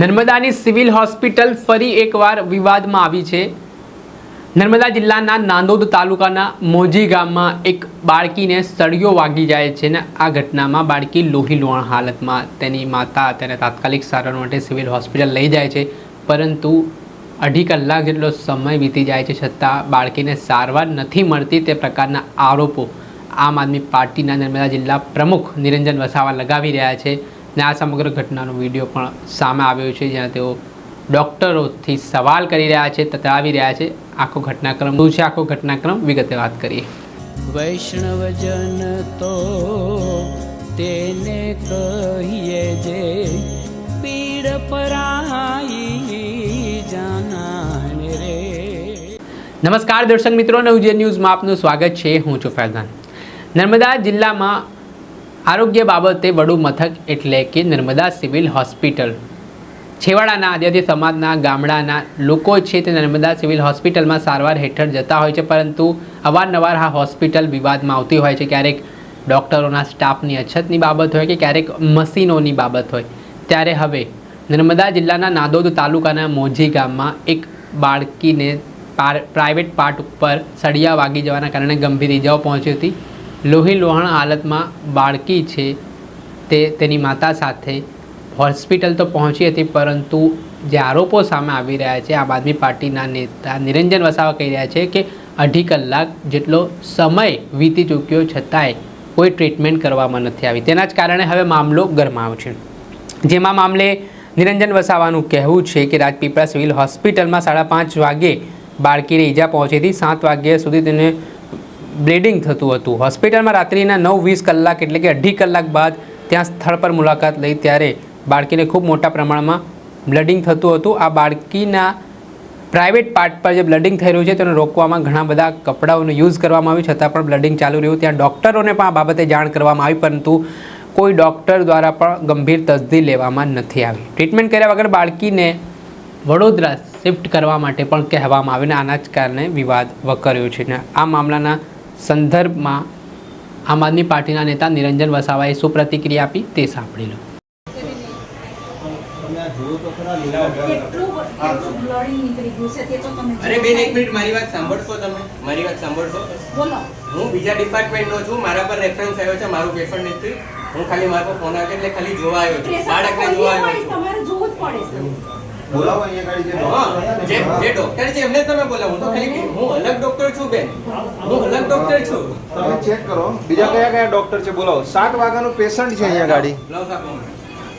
નર્મદાની civil hospital ફરી એકવાર વિવાદમાં આવી છે. નર્મદા જિલ્લાના નાંદોદ તાલુકાના મોજી ગામમાં એક બાળકીને સળિયો વાગી જાય છે ને આ ઘટનામાં બાળકી લોહી લોહણ હાલતમાં તેની માતા તેને તાત્કાલિક સારવાર માટે સિવિલ હોસ્પિટલ લઈ જાય છે, પરંતુ અઢી કલાક જેટલો સમય વીતી જાય છે છતાં બાળકીને સારવાર નથી મળતી તે પ્રકારના આરોપો આમ આદમી પાર્ટીના નર્મદા જિલ્લા પ્રમુખ નિરંજન વસાવા લગાવી રહ્યા છે. ને આ સમગ્ર ઘટનાનો વીડિયો પણ સામે આવ્યો છે જ્યાં તેઓ ડૉક્ટરોથી સવાલ કરી રહ્યા છે તતાવી રહ્યા છે. આખો ઘટનાક્રમ શું છે? આખો ઘટનાક્રમ વિગતે વાત કરીએ. વૈષ્ણવજન તો તેને કહીએ જે પીડ પરાઈ જાનાને રે. નમસ્કાર દર્શક મિત્રો નવજે ન્યૂઝમાં આપનું સ્વાગત છે. હું છું ફૈઝાન. નર્મદા જિલ્લામાં આરોગ્ય બાબતે વડું મથક એટલે કે નર્મદા સિવિલ હોસ્પિટલ. છેવાડાના આદિવાસી સમાજના ગામડાના લોકો છે તે નર્મદા સિવિલ હોસ્પિટલમાં સારવાર હેઠળ જતા હોય છે, પરંતુ અવારનવાર આ હોસ્પિટલ વિવાદમાં આવતી હોય છે. ક્યારેક ડૉક્ટરોના સ્ટાફની અછતની બાબત હોય કે ક્યારેક મશીનોની બાબત હોય. ત્યારે હવે નર્મદા જિલ્લાના નાદોદ તાલુકાના મોજી ગામમાં એક બાળકીને પાર- પ્રાઇવેટ પાર્ટ ઉપર સળિયા વાગી જવાના કારણે ગંભીર ઇજાઓ પહોંચી હતી. લોહી લોહાણ હાલતમાં બાળકી છે તે તેની માતા સાથે હોસ્પિટલ તો પહોંચી હતી, પરંતુ જે આરોપો સામે આવી રહ્યા છે, આમ આદમી પાર્ટીના નેતા નિરંજન વસાવા કહી રહ્યા છે કે અઢી કલાક જેટલો સમય વીતી ચૂક્યો છતાંય કોઈ ટ્રીટમેન્ટ કરવામાં નથી આવી. તેના જ કારણે હવે મામલો ગરમાયો છે. જેમાં મામલે નિરંજન વસાવાનું કહેવું છે કે રાજપીપળા સિવિલ હોસ્પિટલમાં સાડા પાંચ વાગે બાળકીને ઈજા પહોંચી હતી. સાત વાગ્યા સુધી તેને બ્લીડિંગ થતું હતું. હોસ્પિટલમાં રાત્રિના નવ વીસ કલાક એટલે કે અઢી કલાક બાદ ત્યાં સ્થળ પર મુલાકાત લઈ ત્યારે બાળકીને ખૂબ મોટા પ્રમાણમાં બ્લડિંગ થતું હતું. આ બાળકીના પ્રાઇવેટ પાર્ટ પર જે બ્લડિંગ થઈ રહ્યું છે તેને રોકવામાં ઘણા બધા કપડાઓનો યુઝ કરવામાં આવ્યું. છતાં પણ બ્લડિંગ ચાલુ રહ્યું. ત્યાં ડૉક્ટરોને પણ આ બાબતે જાણ કરવામાં આવી, પરંતુ કોઈ ડૉક્ટર દ્વારા પણ ગંભીર તસદી લેવામાં નથી આવી. ટ્રીટમેન્ટ કર્યા વગર બાળકીને વડોદરા શિફ્ટ કરવા માટે પણ કહેવામાં આવીને આના જ કારણે વિવાદ વકર્યો છે. ને આ મામલાના સંદર્ભમાં આમ આદમી પાર્ટીના નેતા નિરંજન વસાવાએ શું પ્રતિક્રિયા આપી તે સાંભળી લો. કેટલું કેટલું બ્લડિંગ નીકળી ગયું છે તે તો તમે અરે બેન એક મિનિટ મારી વાત સાંભળશો તમે? મારી વાત સાંભળશો? હું બીજા ડિપાર્ટમેન્ટનો છું મારા પર રેફરન્સ આવ્યો છે મારું પેશન્ટ નથી. હું ખાલી મારા પર ફોન આવ્યો એટલે ખાલી જોવા આવ્યો છું. બાળકને જોવા આવ્યો છું. તમારે જોવું જ પડે બોલાવો અહીંયા ગાડી જે હા, જે જે ડોક્ટર છે એમને તમે બોલાવો. હું તો ખાલી હું અલગ ડોક્ટર બેન હું અલગ ડોક્ટર છું. તમે ચેક કરો. બીજા કયા કયા ડોક્ટર છે બોલાવો. સાત વાગ્યાનું પેશન્ટ છે અહીંયા ગાડી.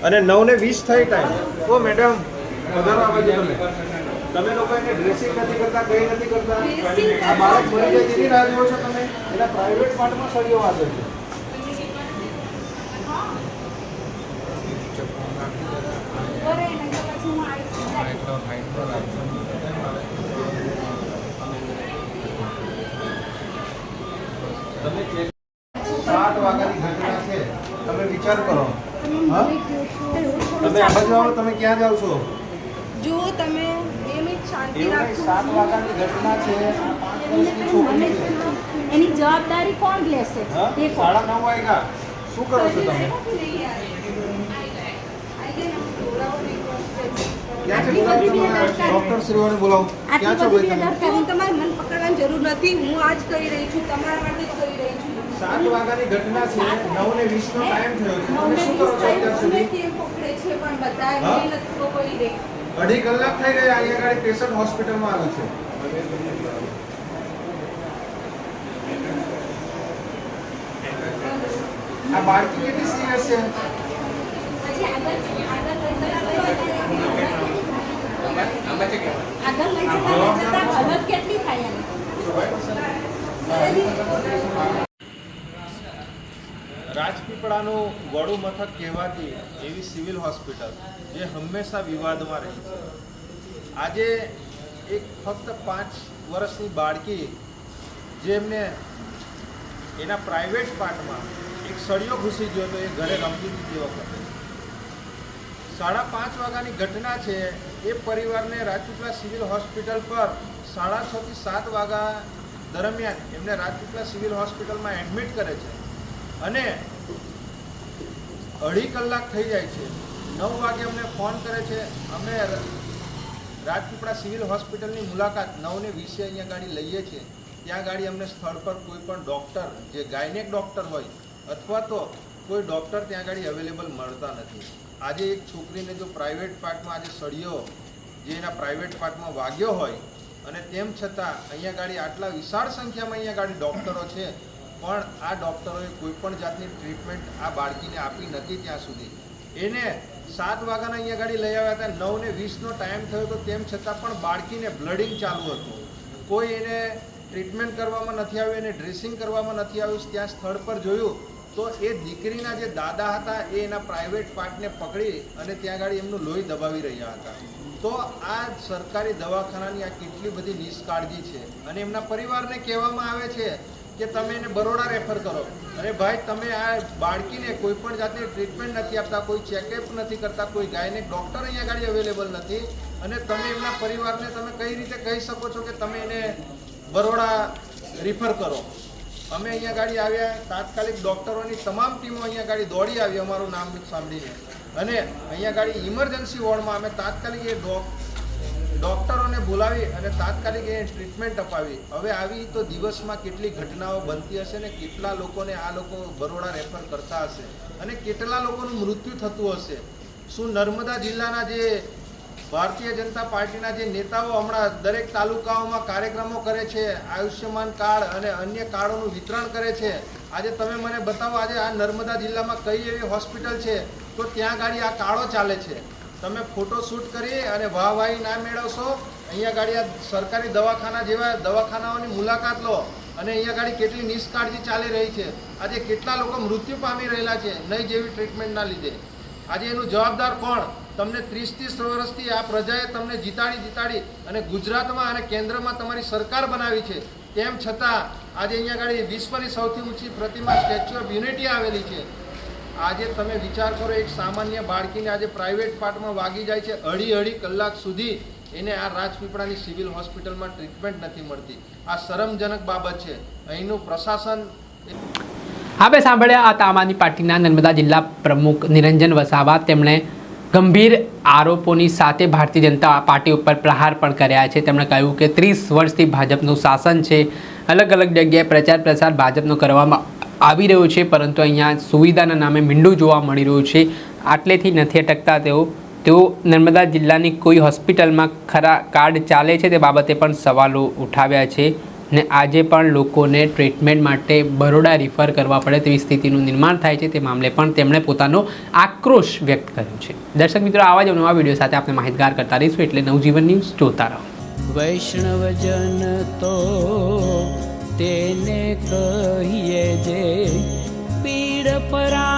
અને નવ ને વીસ થઈ ટાઈમ ઓ મેડમ વધારો આવે છે તમે તમે લોકો એને ડ્રેસિંગ નથી કરતા કઈ નથી કરતા. આ બાળક મરી જાય તેની રાહ જુઓ છો તમે. એના પ્રાઇવેટ પાર્ટમાં સળિયો વાગે છે. બરે નહીં તમે check- સાત વાગ્યાની ઘટના છે તમે વિચાર કરો. હા? તમે આ બાજુ તમે ક્યાં જાઓ છો? જો તમે બે શાંતિ રાખો સાત વાગ્યાની ઘટના છે એની જવાબદારી કોણ લેશે? તે સાડા નવ વાગ્યા શું કરો છો તમે ક્યાં છે બોલાવો તમે ડોક્ટર શ્રીઓને બોલાવો. ક્યાં છો ભાઈ હું તમારે મન પકડવાની જરૂર નથી. હું આજ કરી રહી છું તમારા માટે જ કરી રહી છું. સાત વાગ્યાની ઘટના છે. નવ ને વીસ નો ટાઈમ થયો છે. તમે શું કરો છો અત્યાર સુધી? પકડે છે પણ બધા હા? નથી ખબર પડી અઢી કલાક થઈ ગયા અહીંયા ગાડી પેશન્ટ હોસ્પિટલમાં આવ્યું છે. આ બાળકી કેટલી સિરિયસ છે? પછી આગળ આગળ લઈ જતા આમાં આમાં છે કે રાજપીપળાનું વડું મથક કહેવાતી એવી સિવિલ હોસ્પિટલ જે હંમેશા વિવાદમાં રહી છે. આજે એક ફક્ત પાંચ વર્ષની બાળકી જેમને એના પ્રાઇવેટ પાર્ટમાં એક સળિયો ઘૂસી ગયો તો એ ઘરે રમતી હતી વખતે સાડા પાંચ વાગ્યાની ઘટના છે. એ પરિવારને રાજપીપળા સિવિલ હોસ્પિટલ પર સાડા છ થી સાત વાગ્યા દરમિયાન એમને રાજપીપળા સિવિલ હોસ્પિટલમાં એડમિટ કરે છે. અને અઢી કલાક થઈ જાય છે. નવ વાગે અમને ફોન કરે છે. અમે રાજપીપળા સિવિલ હોસ્પિટલની મુલાકાત નવને વીસે અહીંયા ગાડી લઈએ છીએ. ત્યાં ગાડી અમને સ્થળ પર કોઈ પણ ડૉક્ટર, જે ગાયનેક ડૉક્ટર હોય, અથવા તો કોઈ ડૉક્ટર ત્યાં ગાડી અવેલેબલ મળતા નથી. આજે એક છોકરીને જો પ્રાઇવેટ પાર્ટમાં આજે સળિયો જે એના પ્રાઇવેટ પાર્ટમાં વાગ્યો હોય અને તેમ છતાં અહીંયા ગાડી આટલા વિશાળ સંખ્યામાં અહીંયા ગાડી ડૉક્ટરો છે, પણ આ ડૉક્ટરોએ કોઈ પણ જાતની ટ્રીટમેન્ટ આ બાળકીને આપી નથી ત્યાં સુધી. એને સાત વાગ્યાના અહીંયા ગાડી લઈ આવ્યા હતા, નવ ને વીસનો ટાઈમ થયો હતો તેમ છતાં પણ બાળકીને બ્લડિંગ ચાલુ હતું. કોઈ એને ટ્રીટમેન્ટ કરવામાં નથી આવ્યું, એને ડ્રેસિંગ કરવામાં નથી આવ્યું, ત્યાં સ્થળ પર જોયું તો એ દીકરીના જે દાદા હતા, એ એના પ્રાઇવેટ પાર્ટને પકડી અને ત્યાં આગળ એમનું લોહી દબાવી રહ્યા હતા. તો આ સરકારી દવાખાનાની આ કેટલી બધી નિષ્કાળજી છે અને એમના પરિવારને કહેવામાં આવે છે કે તમે એને બરોડા રેફર કરો. અરે ભાઈ, તમે આ બાળકીને કોઈ પણ જાતની ટ્રીટમેન્ટ નથી આપતા, કોઈ ચેકઅપ નથી કરતા, કોઈ ગાયને ડૉક્ટર અહીંયા ગાડી અવેલેબલ નથી અને તમે એમના પરિવારને તમે કઈ રીતે કહી શકો છો કે તમે એને બરોડા રિફર કરો? અમે અહીંયા ગાડી આવ્યા. તાત્કાલિક ડૉક્ટરોની તમામ ટીમો અહીંયા ગાડી દોડી આવી, અમારું નામ સાંભળીને. અને અહીંયા ગાડી ઇમરજન્સી વોર્ડમાં અમે તાત્કાલિક એ ડોક્ટરોને બોલાવી અને તાત્કાલિક એ ટ્રીટમેન્ટ અપાવી. હવે આવી તો દિવસમાં કેટલી ઘટનાઓ બનતી હશે ને કેટલા લોકોને આ લોકો બરોડા રેફર કરતા હશે અને કેટલા લોકોનું મૃત્યુ થતું હશે? શું નર્મદા જિલ્લાના જે ભારતીય જનતા પાર્ટીના જે નેતાઓ હમણાં દરેક તાલુકાઓમાં કાર્યક્રમો કરે છે, આયુષ્યમાન કાર્ડ અને અન્ય કાર્ડોનું વિતરણ કરે છે. આજે તમે મને બતાવો, આજે આ નર્મદા જિલ્લામાં કઈ એવી હોસ્પિટલ છે? તો ત્યાં ગાડી આ કાર્ડો ચાલે છે. તમે ફોટો શૂટ કરી અને વાહવાહી ના મેળવશો. અહીંયા ગાડી આ સરકારી દવાખાના જેવા દવાખાનાઓની મુલાકાત લો અને અહીંયા ગાડી કેટલી નિષ્કાળજી ચાલી રહી છે. આજે કેટલા લોકો મૃત્યુ પામી રહેલા છે, નહીં જેવી ટ્રીટમેન્ટના લીધે. આજે એનું જવાબદાર કોણ? તમને ત્રીસ ત્રીસ વર્ષથી આ પ્રજાએ તમને જીતાડી જીતાડી અને ગુજરાતમાં અને કેન્દ્રમાં તમારી સરકાર બનાવી છે. તેમ છતાં, આજે અહીંયા આગળ વિશ્વની સૌથી ઊંચી પ્રતિમા સ્ટેચ્યુ ઓફ યુનિટી આવેલી છે. આજે તમે વિચાર કરો, એક સામાન્ય બાળકીને આજે પ્રાઇવેટ પાર્ટમાં વાગી જાય છે અઢી અઢી કલાક સુધી. એને આ રાજપીપળાની સિવિલ હોસ્પિટલમાં ટ્રીટમેન્ટ નથી મળતી. આ શરમજનક બાબત છે. અહીંનું પ્રશાસન આપણે સાંભળ્યા આ આમ આદમી પાર્ટીના નર્મદા જિલ્લા પ્રમુખ નિરંજન વસાવા તેમણે ગંભીર આરોપોની સાથે ભારતીય જનતા પાર્ટી ઉપર પ્રહાર પણ કર્યા છે. તેમણે કહ્યું કે ત્રીસ વર્ષથી ભાજપનું શાસન છે. અલગ અલગ જગ્યાએ પ્રચાર પ્રસાર ભાજપનો કરવામાં આવી રહ્યો છે, પરંતુ અહીંયા સુવિધાના નામે મીંડું જોવા મળી રહ્યું છે. આટલેથી નથી અટકતા તેઓ. તેઓ નર્મદા જિલ્લાની કોઈ હોસ્પિટલમાં ખરા કાર્ડ ચાલે છે તે બાબતે પણ સવાલો ઉઠાવ્યા છે. ને આજે પણ લોકોને ટ્રીટમેન્ટ માટે બરોડા રિફર કરવા પડે તેવી સ્થિતિનું નિર્માણ થાય છે તે મામલે પણ તેમણે પોતાનો આક્રોશ વ્યક્ત કર્યો છે. દર્શક મિત્રો, આવા જ નવા વીડિયો સાથે આપણે માહિતગાર કરતા રહીશું એટલે નવજીવન ન્યૂઝ જોતા રહો. વૈષ્ણવજન તો તેને કહીએ જે પીડ પરા